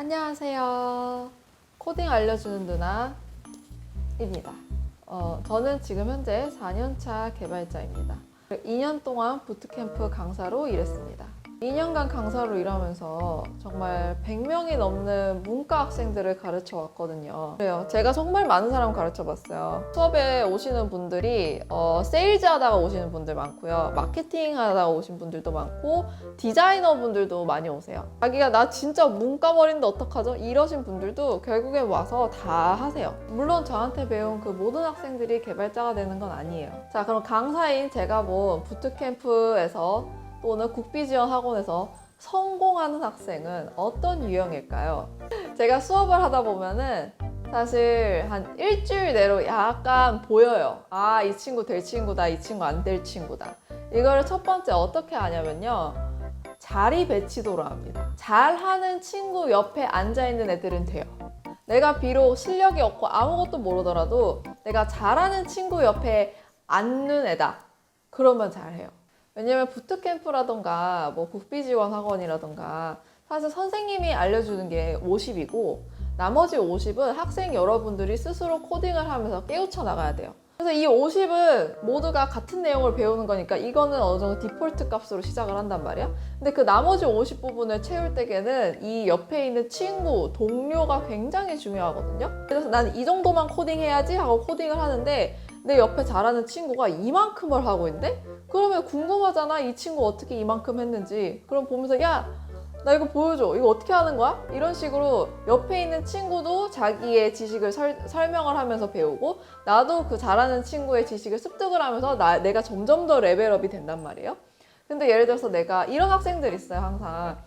안녕하세요. 코딩 알려주는 누나입니다. 어, 저는 지금 현재 4년차 개발자입니다. 2년 동안 부트캠프 강사로 일했습니다. 2년간 강사로 일하면서 정말 100명이 넘는 문과 학생들을 가르쳐 왔거든요. 그래요. 제가 정말 많은 사람 가르쳐 봤어요. 수업에 오시는 분들이 어, 세일즈 하다가 오시는 분들 많고요. 마케팅 하다가 오신 분들도 많고 디자이너 분들도 많이 오세요. 자기가 나 진짜 문과 버린데 어떡하죠? 이러신 분들도 결국에 와서 다 하세요. 물론 저한테 배운 그 모든 학생들이 개발자가 되는 건 아니에요. 자, 그럼 강사인 제가 본 부트캠프에서 또는 국비지원 학원에서 성공하는 학생은 어떤 유형일까요? 제가 수업을 하다 보면은 사실 한 일주일 내로 약간 보여요. 아, 이 친구 될 친구다, 이 친구 안 될 친구다. 이거를 첫 번째 어떻게 하냐면요. 자리 배치도로 합니다. 잘하는 친구 옆에 앉아있는 애들은 돼요. 내가 비록 실력이 없고 아무것도 모르더라도 내가 잘하는 친구 옆에 앉는 애다. 그러면 잘해요. 왜냐면 부트캠프라던가 뭐 국비 지원 학원이라던가 사실 선생님이 알려주는 게 50이고 나머지 50은 학생 여러분들이 스스로 코딩을 하면서 깨우쳐 나가야 돼요. 그래서 이 50은 모두가 같은 내용을 배우는 거니까 이거는 어느 정도 디폴트 값으로 시작을 한단 말이야. 근데 그 나머지 50 부분을 채울 때에는 이 옆에 있는 친구, 동료가 굉장히 중요하거든요. 그래서 난 이 정도만 코딩해야지 하고 코딩을 하는데 내 옆에 잘하는 친구가 이만큼을 하고 있는데 그러면 궁금하잖아. 이 친구 어떻게 이만큼 했는지. 그럼 보면서 야, 나 이거 보여줘. 이거 어떻게 하는 거야? 이런 식으로 옆에 있는 친구도 자기의 지식을 설, 설명을 하면서 배우고 나도 그 잘하는 친구의 지식을 습득을 하면서 나, 내가 점점 더 레벨업이 된단 말이에요. 근데 예를 들어서 내가 이런 학생들 있어요. 항상.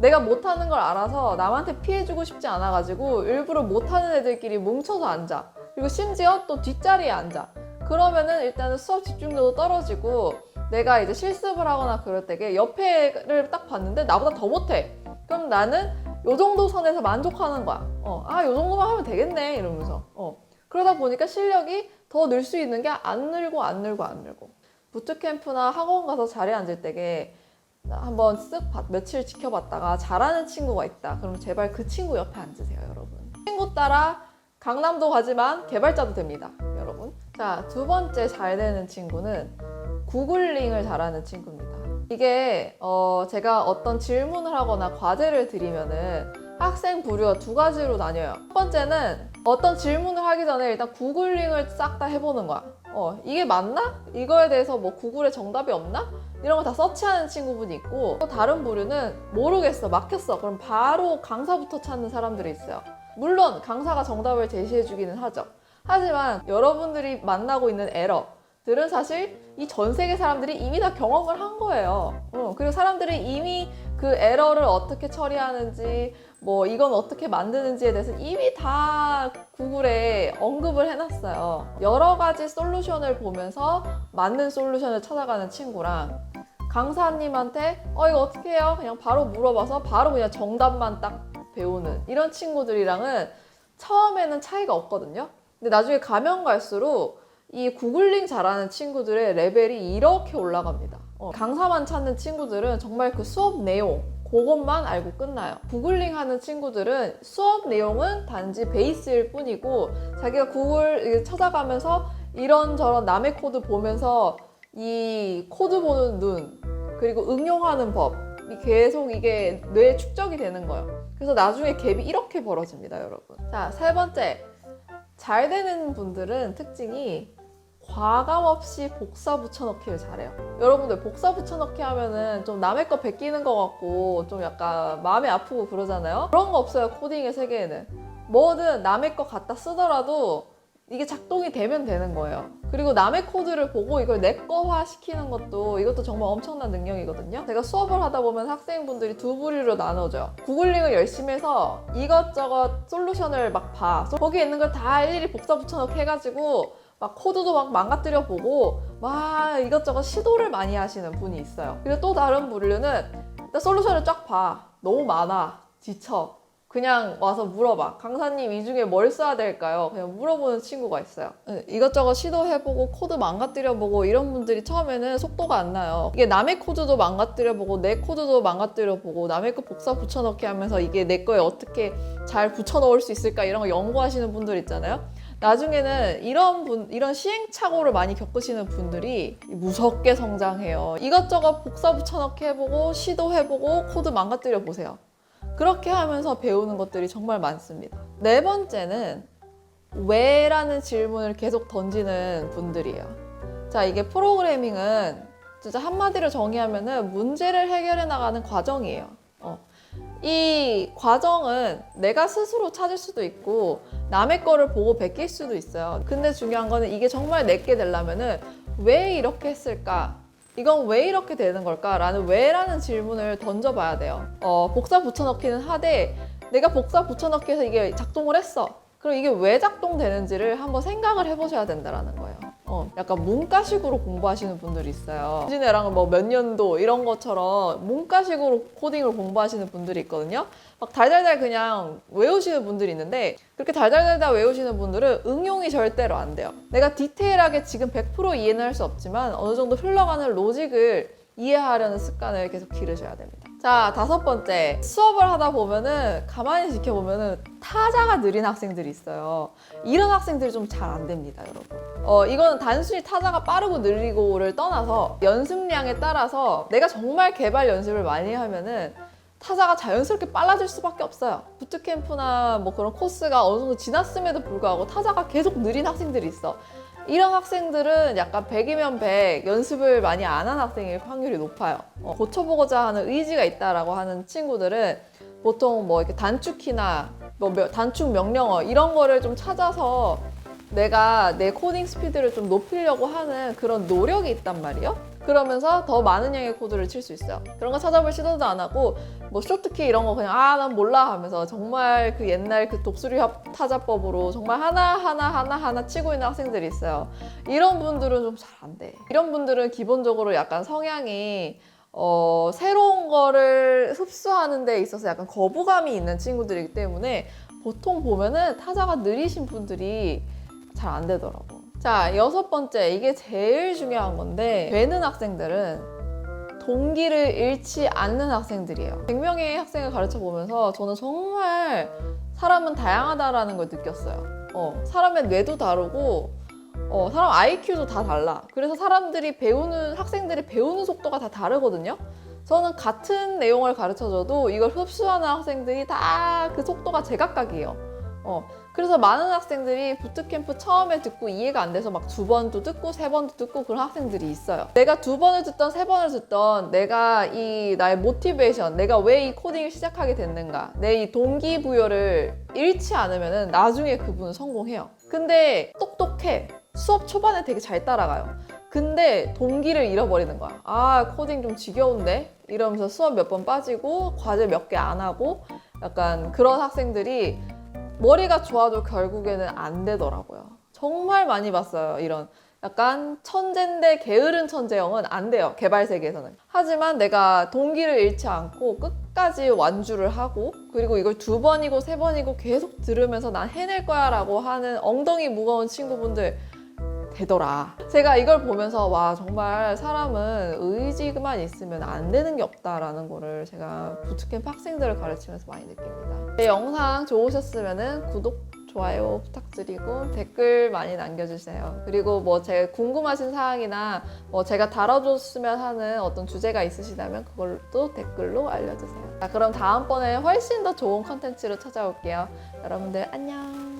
내가 못하는 걸 알아서 남한테 피해주고 싶지 않아가지고 일부러 못하는 애들끼리 뭉쳐서 앉아. 그리고 심지어 또 뒷자리에 앉아. 그러면은 일단은 수업 집중도도 떨어지고 내가 이제 실습을 하거나 그럴 때에 옆에를 딱 봤는데 나보다 더 못해. 그럼 나는 요 정도 선에서 만족하는 거야. 어, 아, 요 정도만 하면 되겠네. 이러면서. 어. 그러다 보니까 실력이 더 늘 수 있는 게 안 늘고 안 늘고 안 늘고. 부트캠프나 학원 가서 자리에 앉을 때에 한번 쓱 봐- 며칠 지켜봤다가 잘하는 친구가 있다. 그럼 제발 그 친구 옆에 앉으세요, 여러분. 친구 따라 강남도 가지만 개발자도 됩니다. 자, 두 번째 잘 되는 친구는 구글링을 잘하는 친구입니다. 이게 어, 제가 어떤 질문을 하거나 과제를 드리면은 학생 부류가 두 가지로 나뉘어요. 첫 번째는 어떤 질문을 하기 전에 일단 구글링을 싹 다 해보는 거야. 어, 이게 맞나? 이거에 대해서 뭐 구글에 정답이 없나? 이런 거 다 서치하는 친구분이 있고 또 다른 부류는 모르겠어 막혔어 그럼 바로 강사부터 찾는 사람들이 있어요 물론 강사가 정답을 제시해 주기는 하죠 하지만 여러분들이 만나고 있는 에러 들은 사실 이 전 세계 사람들이 이미 다 경험을 한 거예요 어, 그리고 사람들이 이미 그 에러를 어떻게 처리하는지 뭐 이건 어떻게 만드는지에 대해서 이미 다 구글에 언급을 해놨어요 여러 가지 솔루션을 보면서 맞는 솔루션을 찾아가는 친구랑 강사님한테 어 이거 어떻게 해요? 그냥 바로 물어봐서 바로 그냥 정답만 딱 배우는 이런 친구들이랑은 처음에는 차이가 없거든요. 근데 나중에 가면 갈수록 이 구글링 잘하는 친구들의 레벨이 이렇게 올라갑니다. 어, 강사만 찾는 친구들은 정말 그 수업 내용 그것만 알고 끝나요. 구글링 하는 친구들은 수업 내용은 단지 베이스일 뿐이고 자기가 구글 찾아가면서 이런저런 남의 코드 보면서 이 코드 보는 눈 그리고 응용하는 법이 계속 이게 뇌에 축적이 되는 거예요. 그래서 나중에 갭이 이렇게 벌어집니다, 여러분. 자, 세 번째. 잘 되는 분들은 특징이 과감 없이 복사 붙여넣기를 잘해요. 여러분들 복사 붙여넣기 하면은 좀 남의 거 베끼는 것 같고 좀 약간 마음이 아프고 그러잖아요. 그런 거 없어요, 코딩의 세계에는. 뭐든 남의 거 갖다 쓰더라도 이게 작동이 되면 되는 거예요. 그리고 남의 코드를 보고 이걸 내 거화 시키는 것도 이것도 정말 엄청난 능력이거든요. 제가 수업을 하다 보면 학생분들이 두 부류로 나눠져요. 구글링을 열심히 해서 이것저것 솔루션을 막 봐. 거기에 있는 걸 다 일일이 복사 붙여넣기 해가지고 막 코드도 막 망가뜨려 보고 막 이것저것 시도를 많이 하시는 분이 있어요. 그리고 또 다른 일단 솔루션을 쫙 봐. 너무 많아. 지쳐. 그냥 와서 물어봐. 강사님 이 중에 뭘 써야 될까요? 그냥 물어보는 친구가 있어요. 네, 이것저것 시도해보고 코드 망가뜨려보고 이런 분들이 처음에는 속도가 안 나요. 이게 남의 코드도 망가뜨려보고 내 코드도 망가뜨려보고 남의 거 복사 붙여넣기 하면서 이게 내 거에 어떻게 잘 붙여넣을 수 있을까 이런 거 연구하시는 분들 있잖아요. 나중에는 이런 분, 이런 시행착오를 많이 겪으시는 분들이 무섭게 성장해요. 이것저것 복사 붙여넣기 해보고 시도해보고 코드 망가뜨려 보세요. 그렇게 하면서 배우는 것들이 정말 많습니다. 네 번째는 왜 라는 질문을 계속 던지는 분들이에요. 자, 이게 프로그래밍은 진짜 한마디로 정의하면은 문제를 해결해 나가는 과정이에요. 어. 이 과정은 내가 스스로 찾을 수도 있고 남의 거를 보고 베낄 수도 있어요. 근데 중요한 거는 이게 정말 내게 되려면은 왜 이렇게 했을까? 이건 왜 이렇게 되는 걸까? 라는 왜라는 질문을 던져봐야 돼요. 어, 복사 붙여넣기는 하되 내가 복사 붙여넣기 해서 이게 작동을 했어. 그럼 이게 왜 작동되는지를 한번 생각을 해보셔야 된다라는 거예요. 어, 약간 문과식으로 공부하시는 분들이 있어요. 진애랑 뭐 몇 년도 이런 것처럼 문과식으로 코딩을 공부하시는 분들이 있거든요. 막 달달달 그냥 외우시는 분들이 있는데 그렇게 달달달달 외우시는 분들은 응용이 절대로 안 돼요. 내가 디테일하게 지금 100% 이해는 할 수 없지만 어느 정도 흘러가는 로직을 이해하려는 습관을 계속 기르셔야 됩니다. 자, 다섯 번째. 수업을 하다 보면은 가만히 지켜보면은 타자가 느린 학생들이 있어요. 이런 학생들이 좀 잘 안 됩니다, 여러분. 어, 이거는 단순히 타자가 빠르고 느리고를 떠나서 연습량에 따라서 내가 정말 개발 연습을 많이 하면은 타자가 자연스럽게 빨라질 수밖에 없어요. 부트캠프나 뭐 그런 코스가 어느 정도 지났음에도 불구하고 타자가 계속 느린 학생들이 있어. 이런 학생들은 약간 100이면 100 연습을 많이 안 한 학생일 확률이 높아요. 어, 고쳐보고자 하는 의지가 있다라고 하는 친구들은 보통 뭐 이렇게 단축키나 뭐 명- 단축 명령어 이런 거를 좀 찾아서 내가 내 코딩 스피드를 좀 높이려고 하는 그런 노력이 있단 말이에요. 그러면서 더 많은 양의 코드를 칠 수 있어요. 그런 거 찾아볼 시도도 안 하고 뭐 쇼트키 이런 거 그냥 아 난 몰라 하면서 정말 그 옛날 그 독수리 협 타자법으로 정말 하나 하나 하나 하나 치고 있는 학생들이 있어요. 이런 분들은 좀 잘 안 돼. 이런 분들은 기본적으로 약간 성향이 어, 새로운 거를 흡수하는 데 있어서 약간 거부감이 있는 친구들이기 때문에 보통 보면은 타자가 느리신 분들이 잘 안 되더라고. 자, 여섯 번째. 이게 제일 중요한 건데, 되는 학생들은 동기를 잃지 않는 학생들이에요. 100명의 학생을 가르쳐 보면서 저는 정말 사람은 다양하다라는 걸 느꼈어요. 어, 사람의 뇌도 다르고, 어, 사람 IQ도 다 달라. 그래서 사람들이 배우는, 학생들이 배우는 속도가 다 다르거든요. 저는 같은 내용을 가르쳐줘도 이걸 흡수하는 학생들이 다 그 속도가 제각각이에요. 어, 그래서 많은 학생들이 부트캠프 처음에 듣고 이해가 안 돼서 막 두 번도 듣고 세 번도 듣고 그런 학생들이 있어요. 내가 두 번을 듣던 세 번을 듣던 내가 이 나의 모티베이션, 내가 왜 이 코딩을 시작하게 됐는가, 내 이 동기부여를 잃지 않으면은 나중에 그분은 성공해요. 근데 똑똑해. 수업 초반에 되게 잘 따라가요. 근데 동기를 잃어버리는 거야. 아, 코딩 좀 지겨운데? 이러면서 수업 몇 번 빠지고 과제 몇 개 안 하고 약간 그런 학생들이 머리가 좋아도 결국에는 안 되더라고요. 정말 많이 봤어요. 이런 약간 천재인데 게으른 천재형은 안 돼요. 개발 세계에서는. 하지만 내가 동기를 잃지 않고 끝까지 완주를 하고 그리고 이걸 두 번이고 세 번이고 계속 들으면서 난 해낼 거야 라고 하는 엉덩이 무거운 친구분들 되더라. 제가 이걸 보면서 와 정말 사람은 의지만 있으면 안 되는 게 없다라는 거를 제가 부트캠프 학생들을 가르치면서 많이 느낍니다. 제 영상 좋으셨으면 구독, 좋아요 부탁드리고 댓글 많이 남겨주세요. 그리고 뭐 제가 궁금하신 사항이나 뭐 제가 다뤄줬으면 하는 어떤 주제가 있으시다면 그걸도 댓글로 알려주세요. 자, 그럼 다음번에 훨씬 더 좋은 컨텐츠로 찾아올게요. 여러분들 안녕.